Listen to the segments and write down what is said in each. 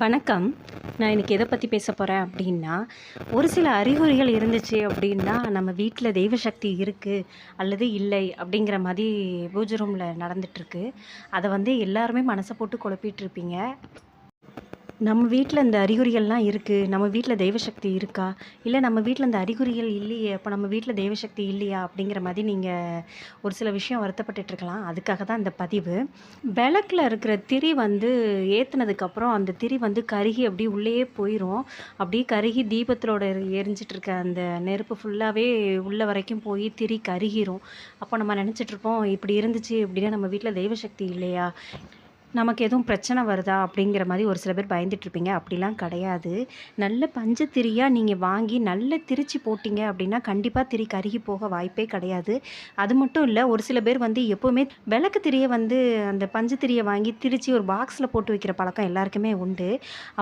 வணக்கம். நான் இன்றைக்கி எதை பற்றி பேச போகிறேன் அப்படின்னா ஒரு சில அறிகுறிகள் இருந்துச்சு அப்படின்னா நம்ம வீட்டில் தெய்வ சக்தி இருக்குது அல்லது இல்லை அப்படிங்கிற மாதிரி பூஜை ரூமில் நடந்துட்டுருக்கு அதை வந்து எல்லாருமே மனசை போட்டு குழப்பிகிட்ருப்பீங்க நம்ம வீட்டில் இந்த அறிகுறிகள்லாம் இருக்குது நம்ம வீட்டில் தெய்வ சக்தி இருக்கா? இல்லை நம்ம வீட்டில் இந்த அறிகுறிகள் இல்லையே அப்போ நம்ம வீட்டில் தெய்வ சக்தி இல்லையா? அப்படிங்கிற மாதிரி நீங்கள் ஒரு சில விஷயம் வருத்தப்பட்டுருக்கலாம் அதுக்காக தான் இந்த பதிவு. விளக்கில் இருக்கிற திரி வந்து ஏற்றுனதுக்கப்புறம் அந்த திரி வந்து கருகி அப்படியே உள்ளேயே போயிடும் அப்படியே கருகி தீபத்திலோட எரிஞ்சிட்ருக்க அந்த நெருப்பு ஃபுல்லாகவே உள்ள வரைக்கும் போய் திரி கருகிரும். அப்போ நம்ம நினச்சிட்ருப்போம் இப்படி இருந்துச்சு அப்படின்னா நம்ம வீட்டில் தெய்வ சக்தி இல்லையா? நமக்கு எதுவும் பிரச்சனை வருதா அப்படிங்கிற மாதிரி ஒரு சில பேர் பயந்துட்டுருப்பீங்க அப்படிலாம் கிடையாது. நல்ல பஞ்சத்திரியாக நீங்கள் வாங்கி நல்ல திரிச்சு போட்டிங்க அப்படின்னா கண்டிப்பாக திரி கருகி போக வாய்ப்பே கிடையாது. அது மட்டும் இல்லை ஒரு சில பேர் வந்து எப்போவுமே விளக்கு திரியை வந்து அந்த பஞ்சத்திரியை வாங்கி திரிச்சு ஒரு பாக்ஸில் போட்டு வைக்கிற பழக்கம் எல்லாருக்குமே உண்டு.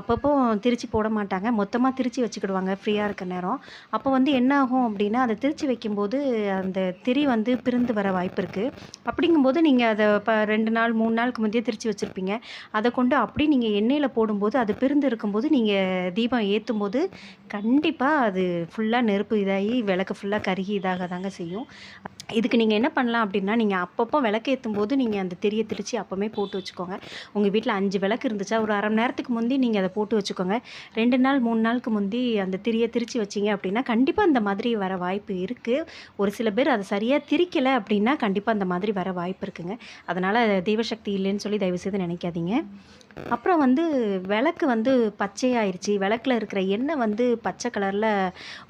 அப்பப்போ திரிச்சு போட மாட்டாங்க. மொத்தமாக திரிச்சு வச்சுக்கிடுவாங்க ஃப்ரீயாக இருக்க நேரம். அப்போ வந்து என்ன ஆகும் அப்படின்னா அதை திரிச்சு வைக்கும்போது அந்த திரி வந்து பிரிந்து வர வாய்ப்பு இருக்குது அப்படிங்கும்போது நீங்கள் அதை இப்போ ரெண்டு நாள் மூணு நாளுக்கு முந்தைய திரிச்சு வச்சுருப்பீங்க. அதை கொண்டு அப்படி நீங்கள் எண்ணெயில் போடும்போது அது பிரிந்து இருக்கும்போது நீங்கள் தீபம் ஏற்றும் போது கண்டிப்பாக அது ஃபுல்லாக நெருப்பு இதாகி விளக்கு ஃபுல்லாக கருகி இதாக தாங்க செய்யும். இதுக்கு நீங்கள் என்ன பண்ணலாம் அப்படின்னா நீங்கள் அப்பப்போ விளக்கு ஏற்றும் போது நீங்கள் அந்த தெரிய திரிச்சு அப்போவே போட்டு வச்சுக்கோங்க. உங்கள் வீட்டில் அஞ்சு விளக்கு இருந்துச்சா ஒரு அரை மணி நேரத்துக்கு முந்தி நீங்கள் அதை போட்டு வச்சுக்கோங்க. ரெண்டு நாள் மூணு நாளுக்கு முந்தி அந்த திரியை திரிச்சு வச்சிங்க அப்படின்னா கண்டிப்பாக அந்த மாதிரி வர வாய்ப்பு இருக்குது ஒரு சில பேர் அதை சரியாக திரிக்கலை அப்படின்னா கண்டிப்பாக அந்த மாதிரி வர வாய்ப்பு இருக்குங்க. அதனால் தெய்வசக்தி இல்லைன்னு சொல்லி தயவுசெய்து நினைக்காதீங்க. அப்புறம் வந்து விளக்கு வந்து பச்சையாயிருச்சு. விளக்கில் இருக்கிற எண்ணெய் வந்து பச்சை கலரில்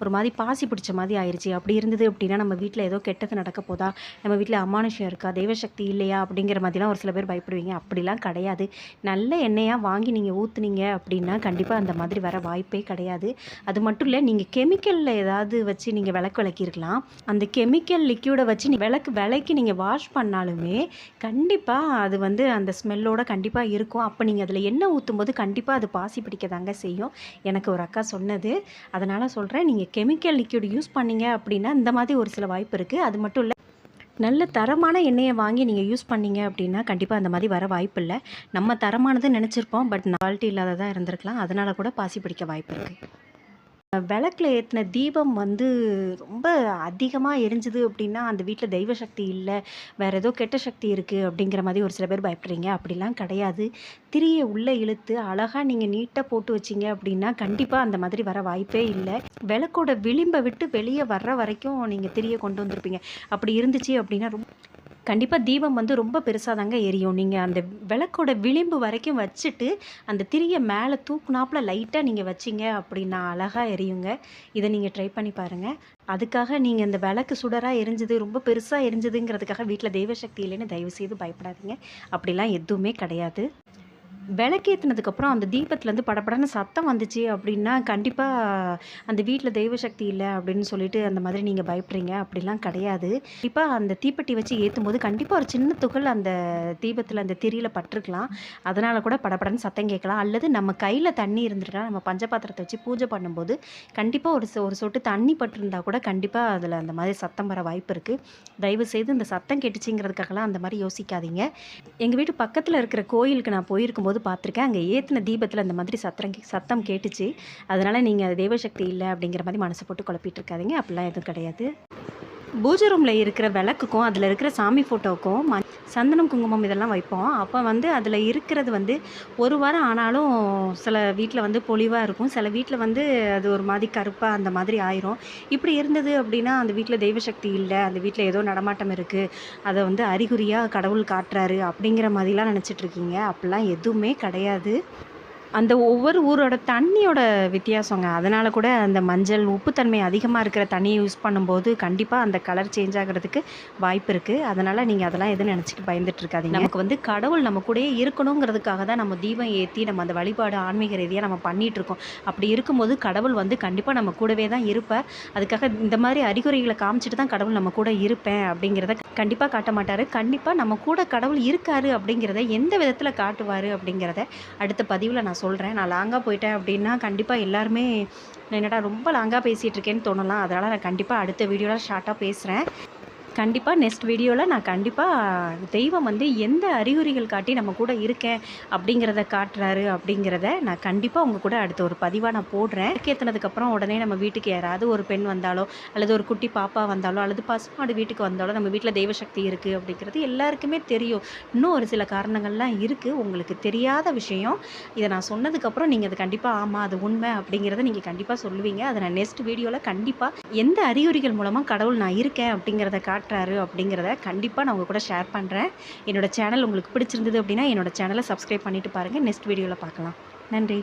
ஒரு மாதிரி பாசி பிடிச்ச மாதிரி ஆயிடுச்சு அப்படி இருந்தது அப்படின்னா நம்ம வீட்டில் ஏதோ கெட்டது நடக்க போதா? நம்ம வீட்டில் அமானுஷம் இருக்கா? தெய்வசக்தி இல்லையா? அப்படிங்கிற மாதிரிலாம் ஒரு சில பேர் பயப்படுவீங்க. அப்படிலாம் கிடையாது. நல்ல எண்ணெயாக வாங்கி நீங்கள் ஊற்றுனீங்க அப்படின்னா கண்டிப்பாக அந்த மாதிரி வர வாய்ப்பே கிடையாது. அது மட்டும் இல்லை நீங்கள் கெமிக்கலில் ஏதாவது வச்சு நீங்கள் விளக்கு விளக்கியிருக்கலாம். அந்த கெமிக்கல் லிக்யூடை வச்சு நீ விளக்கு விளக்கி நீங்கள் வாஷ் பண்ணாலுமே கண்டிப்பாக அது வந்து அந்த ஸ்மெல்லோட கண்டிப்பாக இருக்கும். அப்போ நீங்கள் அதில் எண்ணெய் ஊற்றும் போது கண்டிப்பாக அது பாசி பிடிக்க தாங்க செய்யும். எனக்கு ஒரு அக்கா சொன்னது. அதனால் சொல்கிறேன் நீங்கள் கெமிக்கல் லிக்யூட் யூஸ் பண்ணீங்க அப்படின்னா இந்த மாதிரி ஒரு சில வாய்ப்பு இருக்குது அது மட்டும் இல்லை நல்ல தரமான எண்ணெயை வாங்கி நீங்கள் யூஸ் பண்ணீங்க அப்படின்னா கண்டிப்பாக அந்த மாதிரி வர வாய்ப்பு இல்லை. நம்ம தரமானது நினச்சிருப்போம். பட் குவாலிட்டி இல்லாததாக இருந்திருக்கலாம். அதனால் கூட பாசி பிடிக்க வாய்ப்பு இருக்குது விளக்கில் ஏற்றின தீபம் வந்து ரொம்ப அதிகமாக எரிஞ்சுது அப்படின்னா அந்த வீட்டில் தெய்வ சக்தி இல்லை வேறு ஏதோ கெட்ட சக்தி இருக்குது அப்படிங்கிற மாதிரி ஒரு சில பேர் பயப்படுறீங்க. அப்படிலாம் கிடையாது. திரியை உள்ளே இழுத்து அழகாக நீங்கள் நீட்டாக போட்டு வச்சிங்க அப்படின்னா கண்டிப்பாக அந்த மாதிரி வர வாய்ப்பே இல்லை. விளக்கோட விளிம்பை விட்டு வெளியே வர்ற வரைக்கும் நீங்கள் திரியை கொண்டு வந்திருப்பீங்க. அப்படி இருந்துச்சு அப்படின்னா ரொம்ப கண்டிப்பாக தீபம் வந்து ரொம்ப பெருசாக தாங்க எரியும். நீங்கள் அந்த விளக்கோட விளிம்பு வரைக்கும் வச்சுட்டு அந்த திரியை மேலே தூக்குனாப்பில் லைட்டாக நீங்கள் வச்சிங்க அப்படின்னா அழகாக எரியுங்க. இதை நீங்கள் ட்ரை பண்ணி பாருங்கள் அதுக்காக நீங்கள் இந்த விளக்கு சுடராக எரிஞ்சது ரொம்ப பெருசாக எரிஞ்சதுங்கிறதுக்காக வீட்டில் தெய்வ சக்தி இல்லைன்னு தயவு செய்து பயப்படாதீங்க. அப்படிலாம் எதுவுமே கிடையாது. விளக்கேற்றினதுக்கப்புறம் அந்த தீபத்துலேருந்து படபடன்னு சத்தம் வந்துச்சு அப்படின்னா கண்டிப்பாக அந்த வீட்டில் தெய்வ சக்தி இல்லை அப்படின்னு சொல்லிட்டு அந்த மாதிரி நீங்கள் பயப்படுறீங்க. அப்படிலாம் கிடையாது. கண்டிப்பாக அந்த தீப்பெட்டி வச்சு ஏற்றும் போது கண்டிப்பாக ஒரு சின்ன துகள் அந்த தீபத்தில் அந்த திரியில் பட்டிருக்கலாம். அதனால் கூட படபடன்னு சத்தம் கேட்கலாம். அல்லது நம்ம கையில் தண்ணி இருந்துட்டுனா நம்ம பஞ்சபாத்திரத்தை வச்சு பூஜை பண்ணும்போது கண்டிப்பாக ஒரு சொ- ஒரு சொட்டு தண்ணி பட்டிருந்தா கூட கண்டிப்பாக அதில் அந்த மாதிரி சத்தம் வர வாய்ப்பு இருக்குது தயவு செய்து இந்த சத்தம் கேட்டுச்சுங்கிறதுக்காகலாம் அந்த மாதிரி யோசிக்காதீங்க. எங்கள் வீட்டு பக்கத்தில் இருக்கிற கோயிலுக்கு நான் போயிருக்கும்போது பார்த்துருக்கேன். அங்கே ஏற்றின தீபத்தில் அந்த மாதிரி சத்திரம் கே- சத்தம் கேட்டுச்சு. அதனால் நீங்கள் தெய்வசக்தி இல்லை அப்படிங்கிற மாதிரி மனசை போட்டு குழப்பிட்டு இருக்காதிங்க. அப்படிலாம் எதுவும் கிடையாது. பூஜை ரூமில் இருக்கிற விளக்குக்கும் அதில் இருக்கிற சாமி ஃபோட்டோவுக்கும் ம சந்தனம் குங்குமம் இதெல்லாம் வைப்போம். அப்போ வந்து அதில் இருக்கிறது வந்து ஒரு வாரம் ஆனாலும் சில வீட்டில் வந்து பொலிவாக இருக்கும். சில வீட்டில் வந்து அது ஒரு மாதிரி கருப்பாக அந்த மாதிரி ஆயிரும். இப்படி இருந்தது அப்படின்னா அந்த வீட்டில் தெய்வசக்தி இல்லை அந்த வீட்டில் ஏதோ நடமாட்டம் இருக்குது அதை வந்து அறிகுறியாக கடவுள் காட்டுறாரு அப்படிங்கிற மாதிரிலாம் நினச்சிட்ருக்கீங்க அப்படிலாம் எதுவுமே கிடையாது. அந்த ஒவ்வொரு ஊரோட தண்ணியோட வித்தியாசங்க. அதனால் கூட அந்த மஞ்சள் உப்புத்தன்மை அதிகமாக இருக்கிற தண்ணியை யூஸ் பண்ணும்போது கண்டிப்பாக அந்த கலர் சேஞ்ச் ஆகிறதுக்கு வாய்ப்பு இருக்குது அதனால் நீங்கள் அதெல்லாம் எதுவும் நினச்சிட்டு பயந்துட்டு இருக்காதீங்க. நமக்கு வந்து கடவுள் நம்ம கூடயே இருக்கணுங்கிறதுக்காக தான் நம்ம தீபம் ஏற்றி நம்ம அந்த வழிபாடு ஆன்மீக ரீதியாக நம்ம பண்ணிகிட்ருக்கோம் அப்படி இருக்கும்போது கடவுள் வந்து கண்டிப்பாக நம்ம கூடவே தான் இருப்பார். அதுக்காக இந்த மாதிரி அறிகுறிகளை காமிச்சிட்டு தான் கடவுள் நம்ம கூட இருப்பேன் அப்படிங்கிறத கண்டிப்பாக காட்ட மாட்டார். கண்டிப்பாக நம்ம கூட கடவுள் இருக்காரு அப்படிங்கிறத எந்த விதத்தில் காட்டுவார் அப்படிங்கிறத அடுத்த பதிவில் நான் சொல்கிறேன் நான் லாங்காக போயிட்டேன் அப்படின்னா கண்டிப்பாக எல்லாருமே என்னடா ரொம்ப லாங்காக பேசிகிட்டு இருக்கேன்னு தோணலாம். அதனால் நான் கண்டிப்பாக அடுத்த வீடியோவில் ஷார்ட்டாக பேசுகிறேன் கண்டிப்பாக நெக்ஸ்ட் வீடியோவில் நான் கண்டிப்பாக தெய்வம் வந்து எந்த அறிகுறிகள் காட்டி நம்ம கூட இருக்கேன் அப்படிங்கிறத காட்டுறாரு அப்படிங்கிறத நான் கண்டிப்பாக உங்கள் கூட அடுத்த ஒரு பதிவாக நான் போடுறேன். ஏற்றினதுக்கப்புறம் உடனே நம்ம வீட்டுக்கு யாராவது ஒரு பெண் வந்தாலோ அல்லது ஒரு குட்டி பாப்பா வந்தாலோ அல்லது பசுமாடு வீட்டுக்கு வந்தாலோ நம்ம வீட்டில் தெய்வ சக்தி இருக்குது அப்படிங்கிறது எல்லாருக்குமே தெரியும். இன்னும் ஒரு சில காரணங்கள்லாம் இருக்குது உங்களுக்கு தெரியாத விஷயம். இதை நான் சொன்னதுக்கப்புறம் நீங்கள் அது கண்டிப்பாக ஆமாம் அது உண்மை அப்படிங்கிறத நீங்கள் கண்டிப்பாக சொல்லுவீங்க. அதை நான் நெக்ஸ்ட் வீடியோவில் கண்டிப்பாக எந்த அறிகுறிகள் மூலமாக கடவுள் நான் இருக்கேன் அப்படிங்கிறத காட்டுறாரு அப்படிங்கிறத கண்டிப்பாக நான் உங்கள் கூட ஷேர் பண்ணுறேன் என்னோடய சேனல் உங்களுக்கு பிடிச்சிருந்தது அப்படின்னா என்னோட சேனலை சப்ஸ்கிரைப் பண்ணிவிட்டு பாருங்கள் நெக்ஸ்ட் வீடியோவில் பார்க்கலாம். நன்றி.